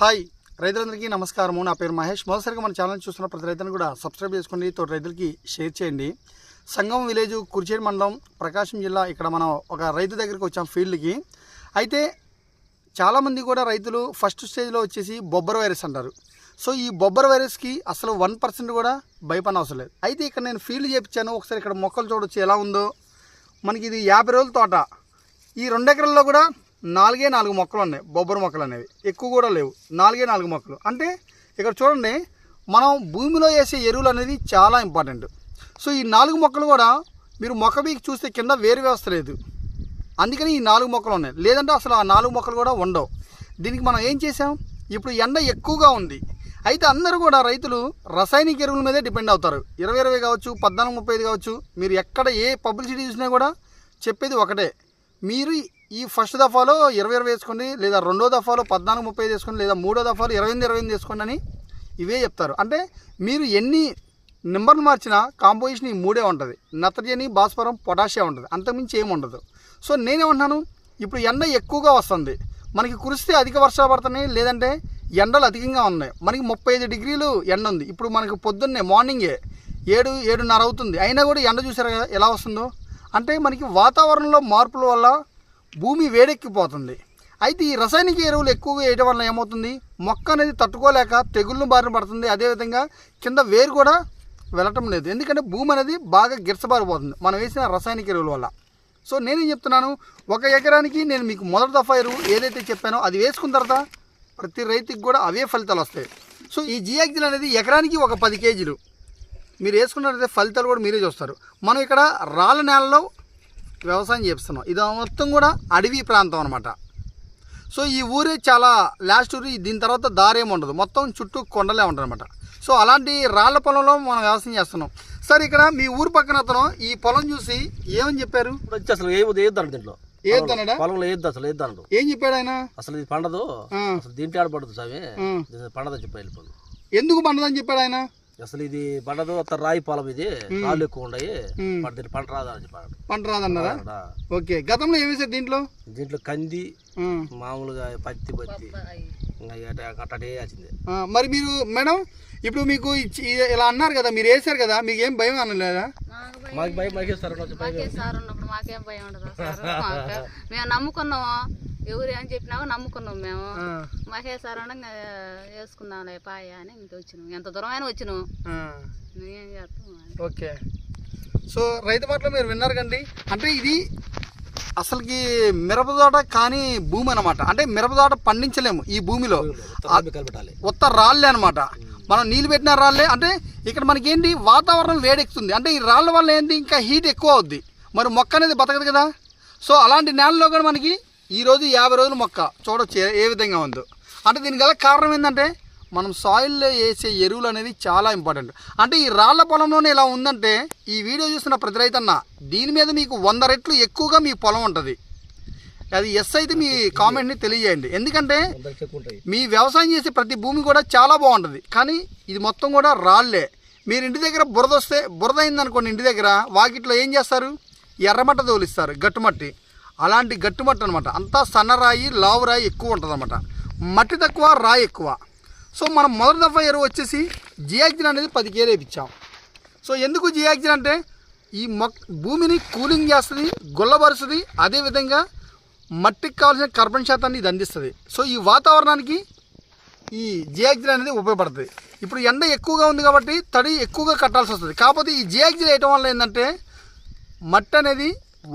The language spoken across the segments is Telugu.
హాయ్ రైతులందరికీ నమస్కారము. నా పేరు మహేష్. మొదటిసారిగా మన ఛానల్ చూస్తున్న ప్రతి రైతులను కూడా సబ్స్క్రైబ్ చేసుకోండి తోటి రైతులకి షేర్ చేయండి. సంగం విలేజ్ కుర్చేడు మండలం ప్రకాశం జిల్లా ఇక్కడ మనం ఒక రైతు దగ్గరికి వచ్చాం ఫీల్డ్కి. అయితే చాలామంది కూడా రైతులు ఫస్ట్ స్టేజ్లో వచ్చేసి బొబ్బర్ వైరస్ అంటారు. సో ఈ బొబ్బర్ వైరస్కి అసలు వన్ పర్సెంట్ కూడా భయపడిన అవసరం లేదు. అయితే ఇక్కడ నేను ఫీల్డ్ చేపించాను ఒకసారి ఇక్కడ మొక్కలు చూడొచ్చు ఎలా ఉందో. మనకి ఇది యాభై రోజుల తోట. ఈ రెండు ఎకరాల్లో కూడా నాలుగే నాలుగు మొక్కలు ఉన్నాయి. బొబ్బరి మొక్కలు అనేవి. ఎక్కువ కూడా లేవు. నాలుగే నాలుగు మొక్కలు. అంటే ఇక్కడ చూడండి మనం భూమిలో వేసే ఎరువులు అనేది చాలా ఇంపార్టెంట్ సో ఈ నాలుగు మొక్కలు కూడా మీరు మొక్క మీకు చూస్తే కింద వేరు వ్యవస్థ లేదు. అందుకని ఈ నాలుగు మొక్కలు ఉన్నాయి. లేదంటే అసలు ఆ నాలుగు మొక్కలు కూడా ఉండవు. దీనికి మనం ఏం చేసాం ఇప్పుడు ఎండ ఎక్కువగా ఉంది. అయితే అందరూ కూడా రైతులు రసాయనిక ఎరువుల మీదే డిపెండ్ అవుతారు. ఇరవై ఇరవై కావచ్చు పద్నాలుగు ముప్పై ఐదు కావచ్చు మీరు ఎక్కడ ఏ పబ్లిసిటీ చూసినా కూడా చెప్పేది ఒకటే. మీరు ఈ ఫస్ట్ దఫాలో ఇరవై ఇరవై వేసుకోండి లేదా రెండో దఫాలో పద్నాలుగు ముప్పై వేసుకోండి లేదా మూడో దఫాలో ఇరవై ఎనిమిది ఇరవై ఎనిమిది వేసుకోండి అని ఇవే చెప్తారు. అంటే మీరు ఎన్ని నెంబర్లు మార్చినా కాంపోజిషన్ ఈ మూడే ఉంటుంది. నత్రజని భాస్వరం పొటాషియం ఉంటుంది. అంతకుమించి ఏమి ఉండదు. సో నేనేమంటున్నాను? ఇప్పుడు ఎండ ఎక్కువగా వస్తుంది. మనకి కురిస్తే అధిక వర్షాలు పడుతున్నాయి. లేదంటే ఎండలు అధికంగా ఉన్నాయి. మనకి ముప్పై ఐదు డిగ్రీలు ఎండ ఉంది. ఇప్పుడు మనకి పొద్దున్నే మార్నింగే ఏడు ఏడున్నర అవుతుంది. అయినా కూడా ఎండ చూసారా కదా ఎలా వస్తుందో? అంటే మనకి వాతావరణంలో మార్పుల వల్ల భూమి వేడెక్కిపోతుంది. అయితే ఈ రసాయనిక ఎరువులు ఎక్కువగా వేయడం వల్ల ఏమవుతుంది? మొక్క అనేది తట్టుకోలేక తెగుళ్ళను బారిన పడుతుంది. అదేవిధంగా కింద వేరు కూడా వెళ్ళటం లేదు. ఎందుకంటే భూమి అనేది బాగా గిరసబారిపోతుంది. మనం వేసిన రసాయనిక ఎరువుల వల్ల. సో నేనేం చెప్తున్నాను? ఒక ఎకరానికి నేను మీకు మొదటి దఫా ఎరువు ఏదైతే చెప్పానో అది వేసుకున్న తర్వాత ప్రతి రైతుకి కూడా అవే ఫలితాలు వస్తాయి. సో ఈ జియాక్జిల్ అనేది ఎకరానికి ఒక పది కేజీలు. మీరు వేసుకున్నట్లయితే ఫలితాలు కూడా మీరే చూస్తారు. మనం ఇక్కడ రాళ్ళ నేలలో వ్యవసాయం చేస్తున్నాం ఇది మొత్తం కూడా అడవి ప్రాంతం అనమాట సో ఈ ఊరే చాలా లాస్ట్ ఊరు. దీని తర్వాత దారేం ఉండదు. మొత్తం చుట్టూ కొండలే ఉంటుంది అనమాట సో అలాంటి రాళ్ళ పొలంలో మనం వ్యవసాయం చేస్తున్నాం. సార్ ఇక్కడ మీ ఊరు పక్కన అతను ఈ పొలం చూసి ఏమని చెప్పారు? వచ్చి అసలు ఏ వేయొద్దండి దీంట్లో? ఏదన్నాడా పొలంలో. వేయొద్దు అసలు వేయొద్దండు ఏం చెప్పాడు ఆయన? అసలు ఇది పండదు. అసలు దీంట్లో ఆడపడదు. ఇది పండదని చెప్పి వెళ్ళిపోదు ఎందుకు పండదని చెప్పాడు ఆయన? అసలు ఇది పండదు రాయి పొలం ఇది. రాళ్ళు ఎక్కువ ఉన్నాయి. ఉమ్. పంట దీన్ని పంట రాదు అని చెప్పాడు. పంట రాదన్నారా? ఓకే. గతంలో ఏమి దీంట్లో? దీంట్లో కంది మామూలుగా పత్తి పత్తి. మరి మీరు మేడం ఇప్పుడు మీకు ఇలా అన్నారు కదా మీరు వేశారు కదా మీకు ఏం భయం అనలేదా మాకు భయం మాకు మాకే సార్ ఉన్నప్పుడు మాకేం భయం ఉండదు మేము నమ్ముకున్నాము? ఎవరు ఏం చెప్పినామో నమ్ముకున్నాం మేము. ఆ, మాకే సార్ అనగా వేసుకుందాంలే పాయ అని ఇంక వచ్చినాం. ఎంత దూరమైన వచ్చినాం. చేస్తాం ఓకే. సో రైతు మాటలు మీరు విన్నారు కండి. అంటే ఇది అసలుకి మిరపతోట కానీ భూమి అనమాట అంటే మిరపతోట పండించలేము ఈ భూమిలో. ఉత్త రాళ్ళే అనమాట మనం నీళ్ళు పెట్టిన రాళ్ళే అంటే ఇక్కడ మనకి ఏంటి వాతావరణం వేడెక్కుతుంది. అంటే ఈ రాళ్ళ వల్ల ఏంటి ఇంకా హీట్ ఎక్కువ అవుద్ది. మరి మొక్క అనేది బతకదు కదా. సో అలాంటి నేలలో కూడా మనకి ఈరోజు యాభై రోజుల మొక్క. చూడొచ్చు ఏ- ఏ విధంగా ఉందో. అంటే దీనికి గల కారణం ఏంటంటే మనం సాయిల్లో వేసే ఎరువులు అనేది చాలా ఇంపార్టెంట్ అంటే ఈ రాళ్ళ పొలంలోనే ఇలా ఉందంటే ఈ వీడియో చూసిన ప్రతి రైతన్న దీని మీద మీకు వంద రెట్లు ఎక్కువగా మీ పొలం ఉంటుంది. అది ఎస్ అయితే మీ కామెంట్ని తెలియజేయండి. ఎందుకంటే మీ వ్యవసాయం చేసే ప్రతి భూమి కూడా చాలా బాగుంటుంది. కానీ ఇది మొత్తం కూడా రాళ్ళే మీరు ఇంటి దగ్గర బురద వస్తే బురద అయిందనుకోండి ఇంటి దగ్గర వాకిట్లో ఏం చేస్తారు? ఎర్రమట్ట తోలిస్తారు గట్టుమట్టి అలాంటి గట్టుమట్టి అనమాట అంతా సన్నరాయి లావు రాయి ఎక్కువ ఉంటుంది అనమాట మట్టి తక్కువ రాయి ఎక్కువ. సో మనం మొదటి దఫా ఎరువు వచ్చేసి జియాక్జిన్ అనేది పది కేలు వేయించాం సో ఎందుకు జియాక్జిన్ అంటే ఈ మొక్ భూమిని కూలింగ్ చేస్తుంది గుల్లబరుస్తుంది అదేవిధంగా మట్టికి కావాల్సిన కార్బన్ శాతాన్ని ఇది అందిస్తుంది. సో ఈ వాతావరణానికి ఈ జియాక్జిన్ అనేది ఉపయోగపడుతుంది. ఇప్పుడు ఎండ ఎక్కువగా ఉంది కాబట్టి తడి ఎక్కువగా కట్టాల్సి వస్తుంది. కాకపోతే ఈ జియాక్జిన్ వేయటం వల్ల ఏంటంటే మట్టి అనేది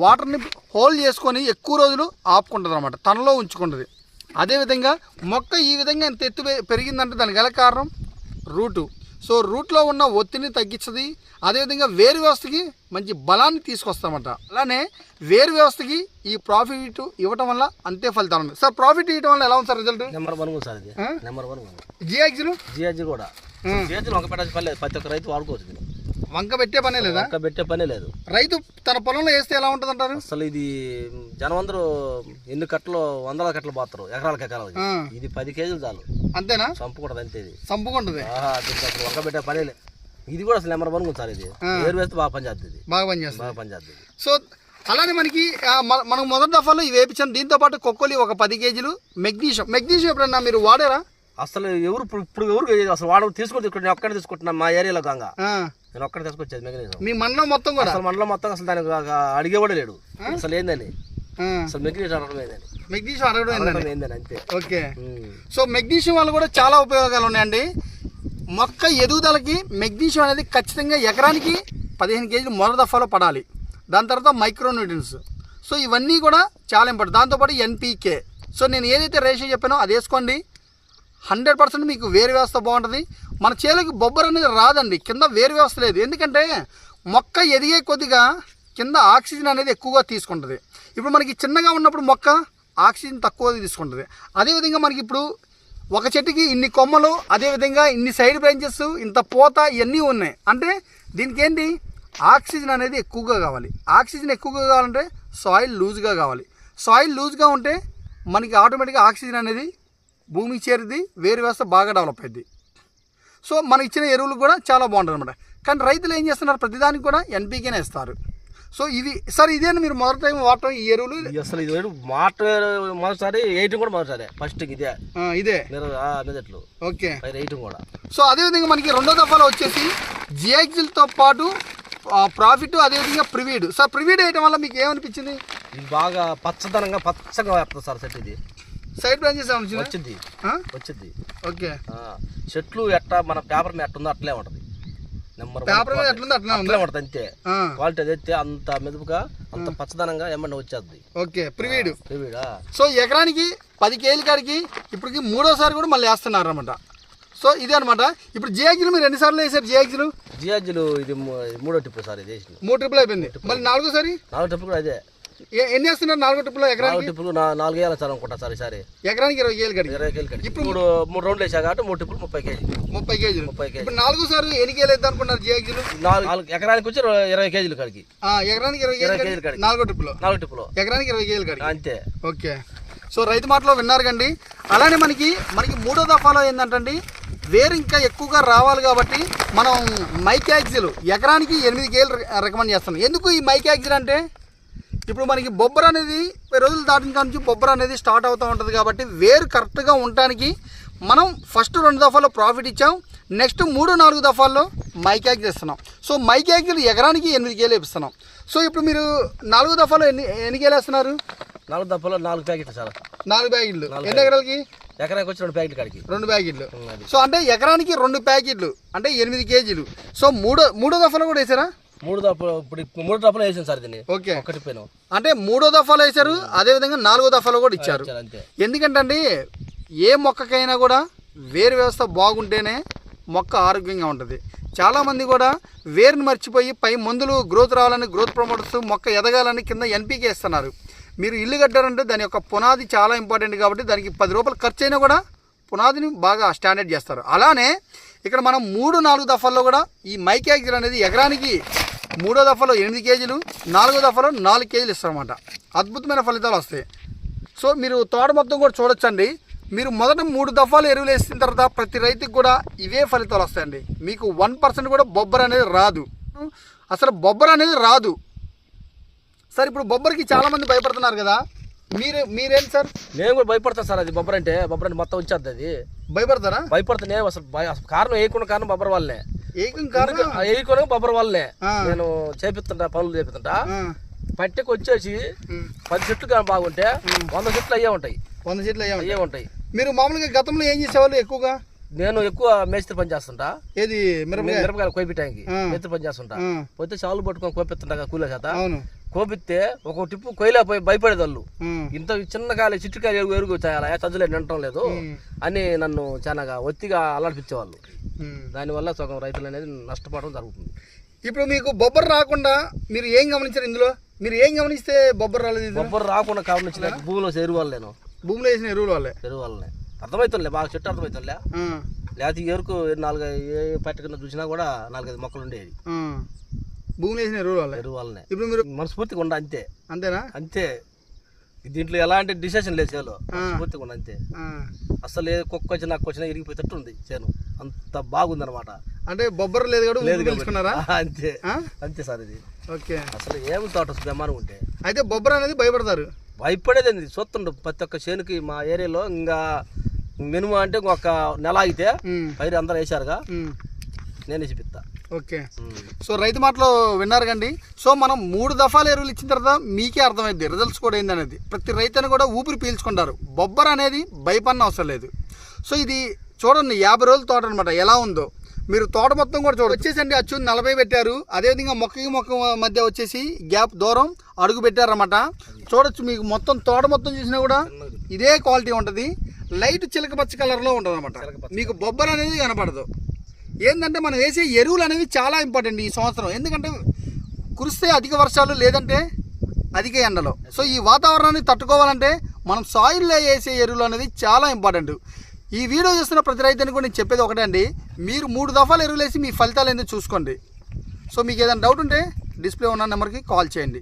వాటర్ని హోల్డ్ చేసుకొని ఎక్కువ రోజులు ఆపుకుంటుంది అనమాట తనలో ఉంచుకుంటుంది. అదేవిధంగా మొక్క ఈ విధంగా ఇంత ఎత్తు పెరిగిందంటే దానికి గల కారణం రూటు. సో రూట్లో ఉన్న ఒత్తిడిని తగ్గించది అదేవిధంగా వేరు వ్యవస్థకి మంచి బలాన్ని తీసుకొస్తామట. అలానే వేరు వ్యవస్థకి ఈ ప్రాఫిట్ ఇవ్వటం వల్ల అంతే ఫలితాలు సార్ ప్రాఫిట్ ఇవ్వటం వల్ల ఎలా ఉంది sir result number one sir? Number one జియాక్జిన్ జియాజీ కూడా. జియాజీలు ఒక పెట్టాల్సిన పని లేదు. ప్రతి ఒక్క రైతు వాడుకోవచ్చు. వంక పెట్టే పనే లేదా? ఒక్క పెట్టే పనే లేదు. రైతు తన పొలంలో వేస్తే ఎలా ఉంటుంది అంటారు అసలు ఇది జనం అందరూ ఎన్ని కట్టలు వందల కట్టలు పోతారు ఎకరాలకు ఎకరాలకి ఇది పది కేజీలు చాలు. అంతేనా? చంపకూడదు అంతే ఇది. దీనికి అసలు వంక పెట్టే పనే లేదు ఇది కూడా అసలు నెంబర్ వన్ సార్ ఇది. ఏరు వేస్తే బాగా పని చేస్తుంది ఇది. బాగా పనిచేస్తుంది బాగా పని చేస్తుంది ఇది. సో అలానే మనకి మనం మొదటి దఫాలో ఇవి వేపించాం దీంతో పాటు కొక్కోలి ఒక పది కేజీలు. మెగ్నీషియం. మెగ్నీషియం ఎప్పుడన్నా మీరు వాడారా? అసలు ఎవరు ఇప్పుడు ఎవరు అసలు వాడు తీసుకొని తీసుకుంటా నేను ఒక్కడే తీసుకుంటున్నా మా ఏరియాలో గంగ. నేను ఒక్కడే తీసుకొచ్చేది మెకానిజం. మీ మండలం మొత్తం కూడా? అసలు మండలం మొత్తం అసలు దానికి ఒక అడిగేవాడే లేడు. అసలు ఏందని? అసలు ఏందని? మెగ్నీషియం అడగడం అనడం ఏందని? అంతే. ఓకే. సో మెగ్నీషియం వల్ల కూడా చాలా ఉపయోగాలు ఉన్నాయండి. మొక్క ఎదుగుదలకి మెగ్నీషియం అనేది ఖచ్చితంగా ఎకరానికి పదిహేను కేజీలు మొదటి దఫాలో పడాలి. దాని తర్వాత మైక్రోన్యూట్రియన్స్ సో ఇవన్నీ కూడా చాలా ఇంపార్టెంట్. దాంతోపాటు ఎన్పీకే సో నేను ఏదైతే రేషియో చెప్పానో అది వేసుకోండి. హండ్రెడ్ పర్సెంట్ మీకు వేరు వ్యవస్థ బాగుంటుంది. మన చేలోకి బొబ్బర్ అనేది రాదండి. కింద వేరు వ్యవస్థ లేదు. ఎందుకంటే మొక్క ఎదిగే కొద్దిగా కింద ఆక్సిజన్ అనేది ఎక్కువగా తీసుకుంటుంది. ఇప్పుడు మనకి చిన్నగా ఉన్నప్పుడు మొక్క ఆక్సిజన్ తక్కువ తీసుకుంటుంది. అదేవిధంగా మనకి ఇప్పుడు ఒక చెట్టుకి ఇన్ని కొమ్మలు అదేవిధంగా ఇన్ని సైడ్ బ్రాంచెస్ ఇంత పూత ఇవన్నీ ఉన్నాయి. అంటే దీనికి ఏంటి ఆక్సిజన్ అనేది ఎక్కువగా కావాలి. ఆక్సిజన్ ఎక్కువగా కావాలంటే సాయిల్ లూజ్గా కావాలి. సాయిల్ లూజ్గా ఉంటే మనకి ఆటోమేటిక్గా ఆక్సిజన్ అనేది భూమికి చేరుద్ది వేరు వ్యవస్థ బాగా డెవలప్ అయింది. సో మనకి ఇచ్చిన ఎరువులు కూడా చాలా బాగుంటుంది అనమాట కానీ రైతులు ఏం చేస్తున్నారు? ప్రతిదానికి కూడా ఎన్పీకేనే ఇస్తారు. సో ఇవి సార్ ఇదే మీరు మొదటి టైం వాడటం ఈ ఎరువులు? ఇది అసలు ఇది మాట మొదటిసారి ఎయిటింగ్ కూడా మొదటిసారి. ఫస్ట్ ఇదే. ఇదే. మెదట్లు ఓకే. పైన ఎయిటింగ్ కూడా. సో అదేవిధంగా మనకి రెండో దఫాలో వచ్చేసి జియాక్సిల్తో పాటు ప్రాఫిట్ అదేవిధంగా ప్రివీడ్. సార్ ప్రివీడ్ వేయడం వల్ల మీకు ఏమనిపించింది? ఇది బాగా పచ్చదనంగా పచ్చగా వేస్తుంది సార్ చెట్టు ఇది. సైడ్ బ్రాంచెస్ వచ్చింది. వచ్చింది. ఓకే. చెట్లు ఎట్ట మన పేపర్ మీద ఎట్టుందో అట్లే ఉంటది. నెంబర్ పేపర్ మీద ఎట్లుందో అట్లా ఉంది? అట్లే ఉంటది అంతే. క్వాలిటీ అదైతే అంత మెదుపుగా అంత పచ్చదనంగా ఏమన్నా వచ్చేది. ఓకే ప్రివీడ్. వీడా సో ఎకరానికి పది కేజీల కాడికి ఇప్పటికి మూడోసారి కూడా మళ్ళీ వేస్తున్నారు అనమాట సో ఇదే అనమాట ఇప్పుడు జియాక్సిల్ మీరు ఎన్నిసార్లు వేసారు జియాక్సిల్ జియాజీలు ఇది మూడో టిప్పు సార్ ఇది మూడు ట్రిపుల్ అయిపోయింది. మళ్ళీ నాలుగోసారి? నాలుగు టిప్పు కూడా అదే. ఎన్ని వేస్తున్నారు? నాలుగో ట్రిపుల్లో నాలుగు ఎకరానికి టిప్పులు నా- నాలుగు వేయాలి సార్ అనుకుంటా సార్ ఈసారి. ఎకరానికి ఇరవై కేజీలు కాడికి ఇరవై కేజీలు కడిగి. ఇప్పుడు మూడు మూడు రౌండ్లు వేసా కాబట్టి మూడు టిప్పులు ముప్పై కేజీ ముప్పై కేజీలు. ముప్పై కేజీ ఇప్పుడు నాలుగోసారి ఎన్ని కేజీలు వేద్దాం అనుకున్నారు జియాక్సిల్? నాలుగు నాలుగు ఎకరానికి వచ్చి ఇరవై- ఇరవై కేజీలు కడిగి. ఎకరానికి ఇరవై ఇరవై కేజీలు కేజీలు కాడికి. నాలుగో ట్రిపుల్లో నాలుగు టిప్పులు. ఎకరానికి ఇరవై కేజీలు కాడికి అంతే. ఓకే. సో రైతు మాటలో విన్నారు కండి. అలానే మనకి మనకి మూడో దఫాలో ఏంటంటే వేరు ఇంకా ఎక్కువగా రావాలి కాబట్టి మనం మైకాక్సిల్ ఎకరానికి ఎనిమిది కేజీలు రికమెండ్ చేస్తాం ఎందుకు ఈ మైకాక్సిల్ అంటే? ఇప్పుడు మనకి బొబ్బర అనేది రోజులు దాటిన నుంచి బొబ్బర అనేది స్టార్ట్ అవుతూ ఉంటుంది కాబట్టి వేరు కరెక్ట్గా ఉండటానికి మనం ఫస్ట్ రెండు దఫాలో ప్రాఫిట్ ఇచ్చాం. నెక్స్ట్ మూడు నాలుగు దఫాల్లో మైకాక్సిల్ ఇస్తున్నాం సో మైకాక్సిల్ ఎకరానికి ఎనిమిది కేజీలు ఇస్తున్నాం సో ఇప్పుడు మీరు నాలుగు దఫాలో ఎన్ని ఎన్ని కేజీలు వేస్తున్నారు? నాలుగు దప్పలో నాలుగు ప్యాకెట్లు సార్ నాలుగు బ్యాగిళ్ళు ఎన్ని ఎకరాలకి? ఎకరానికి వచ్చి రెండు ప్యాకెట్లు కడిగి రెండు ప్యాకెట్లు. సో అంటే ఎకరానికి రెండు ప్యాకెట్లు అంటే ఎనిమిది కేజీలు. సో మూడో మూడో దఫాలో కూడా వేసారా? మూడు ఇప్పుడు మూడు వేసాను సార్ దీన్ని. ఓకే. ఒకటి పోయిన అంటే మూడో దఫాలో వేశారు అదేవిధంగా నాలుగో దఫాలో కూడా ఇచ్చారు. అంతే. ఎందుకంటే అండి ఏ మొక్కకైనా కూడా వేరు వ్యవస్థ బాగుంటేనే మొక్క ఆరోగ్యంగా ఉంటుంది. చాలామంది కూడా వేరుని మర్చిపోయి పై మందులు గ్రోత్ రావాలని గ్రోత్ ప్రమోటర్స్ మొక్క ఎదగాలని కింద ఎన్పీకే ఇస్తున్నారు. మీరు ఇల్లు కట్టారంటే దాని యొక్క పునాది చాలా ఇంపార్టెంట్ కాబట్టి దానికి పది రూపాయలు ఖర్చు అయినా కూడా పునాదిని బాగా స్టాండర్డ్ చేస్తారు. అలానే ఇక్కడ మనం మూడు నాలుగు దఫాల్లో కూడా ఈ మైకాక్సిల్ అనేది ఎకరానికి మూడో దఫాలో ఎనిమిది కేజీలు నాలుగో దఫాలో నాలుగు కేజీలు ఇస్తారన్నమాట. అద్భుతమైన ఫలితాలు వస్తాయి. సో మీరు తోట మొత్తం కూడా చూడొచ్చండి. మీరు మొదట మూడు దఫాలు ఎరువులు వేసిన తర్వాత ప్రతి రైతుకి కూడా ఇవే ఫలితాలు వస్తాయండి. మీకు వన్ పర్సెంట్ కూడా బొబ్బర్ అనేది రాదు. అసలు బొబ్బర్ అనేది రాదు. సార్ ఇప్పుడు బొబ్బర్కి చాలామంది భయపడుతున్నారు కదా. మీరు మీరేంటి సార్? నేను కూడా భయపడతాను సార్ అది బొబ్బర్ అంటే బొబ్బర్ అంటే మొత్తం వచ్చేది అది. భయపడతారా? భయపడతా నేను అసలు కారణం వేయకుండా కారణం బొబ్బర్ వాళ్ళనే. వేయకుండా బొబ్బర్ ఆ. నేను చేపిస్తుంటా పనులు చేపిస్తుంటా. పట్టెకి వచ్చేసి పది చెట్లు కానీ బాగుంటే వంద చెట్లు అయ్యే ఉంటాయి. వంద అయ్యామండి అయ్యే ఉంటాయి. మీరు మామూలుగా గతంలో ఏం చేసేవాళ్ళు ఎక్కువగా? నేను ఎక్కువ మేస్త్రి పని చేస్తుంటా. ఏది? మిరపకాయ? మిరపకాయలు కోపిటానికి. మేస్త్రి పని చేస్తుంటా. పోతే చాలు పట్టుకొని కోపిస్తుంటా కూలే చేత. అవును. కోపిస్తే ఒక టిప్పు కొయ్యలే పోయి భయపడేది వాళ్ళు ఉమ్, ఇంత చిన్న కాయలు చిట్టుకాయలు ఎరుగు ఎరుగు చేయాలా చదువులే నిండటం లేదు. అని నన్ను చాలా ఒత్తిగా అల్లాడిపించేవాళ్ళు. దానివల్ల సగం రైతులు అనేది నష్టపోవడం జరుగుతుంది. ఇప్పుడు మీకు బొబ్బర్ రాకుండా మీరు ఏం గమనించారు ఇందులో? మీరు ఏం గమనిస్తే బొబ్బర్ రాలేదు? బొబ్బరు రాకుండా కావడం భూమిలో ఎరువు నేను. భూమిలో వేసిన ఎరువుల వల్లే? ఎరువు వల్లనే. అర్థమవుతుందిలే బాగా చెట్టు అర్థమవుతుందిలే. లేకపోతే ఈ ఎరుకు నాలుగు ఏ పట్టుకున్న చూసినా కూడా నాలుగైదు మొక్కలు ఉండేది. భూమిలో వేసిన ఎరువుల వల్లే? ఎరువు వల్లనే. ఇప్పుడు మీరు మనస్ఫూర్తిగా ఉండ అంతే. అంతేనా? అంతే. దీంట్లో ఎలాంటి డిసిషన్ లేదు చేలో. ఉండ అంతే. అసలు ఏ కుక్క వచ్చినా నాకు వచ్చినా ఇరిగిపోయేటట్టు ఉంది చేను. అంత బాగుంది అనమాట అంటే బొబ్బర్ లేదు కూడా లేదు ఊరు తెలుసుకున్నారా? అంతే? అంతే సార్ ఇది. ఓకే. అసలు ఏమి తోట బ్రహ్మాండం ఉంటే. అయితే బొబ్బర్ అనేది భయపడతారు. భయపడేది ఏంది? చూస్తుండు ప్రతి ఒక్క చేనుకి మా ఏరియాలో ఇంకా మినిమం అంటే ఒక నెల ఉమ్, పైరు అందరూ వేసారుగా నేను వేసిపిస్తా ఓకే. సో రైతు మాటలో విన్నారు కండి. సో మనం మూడు దఫాలు ఎరువులు ఇచ్చిన తర్వాత మీకే అర్థమైంది రిజల్ట్స్ కూడా ఏందనేది. ప్రతి రైతుని కూడా ఊపిరి పీల్చుకుంటారు. బొబ్బర్ అనేది భయపడిన అవసరం లేదు. సో ఇది చూడండి యాభై రోజుల తోట అనమాట ఎలా ఉందో. మీరు తోట మొత్తం కూడా చూడండి వచ్చేసండి అచ్చు నలభై పెట్టారు. అదేవిధంగా మొక్కకి మొక్క మధ్య వచ్చేసి గ్యాప్ దూరం అడుగు పెట్టారన్నమాట. చూడొచ్చు మీకు మొత్తం తోట మొత్తం చూసినా కూడా ఇదే క్వాలిటీ ఉంటుంది. లైట్ చిలక పచ్చ కలర్లో ఉంటుంది అనమాట మీకు బొబ్బర్ అనేది కనపడదు. ఏంటంటే మనం వేసే ఎరువులు అనేవి చాలా ఇంపార్టెంట్ ఈ సంవత్సరం. ఎందుకంటే కురిస్తే అధిక వర్షాలు లేదంటే అధిక ఎండలు. సో ఈ వాతావరణాన్ని తట్టుకోవాలంటే మనం సాయిల్లో వేసే ఎరువులు అనేది చాలా ఇంపార్టెంట్ ఈ వీడియో చూస్తున్న ప్రతి రైతుని కూడా నేను చెప్పేది ఒకటే అండి. మీరు మూడు దఫాలు ఎరువులు వేసి మీ ఫలితాలు ఏందో చూసుకోండి. సో మీకు ఏదైనా డౌట్ ఉంటే డిస్ప్లే ఉన్న నెంబర్కి కాల్ చేయండి.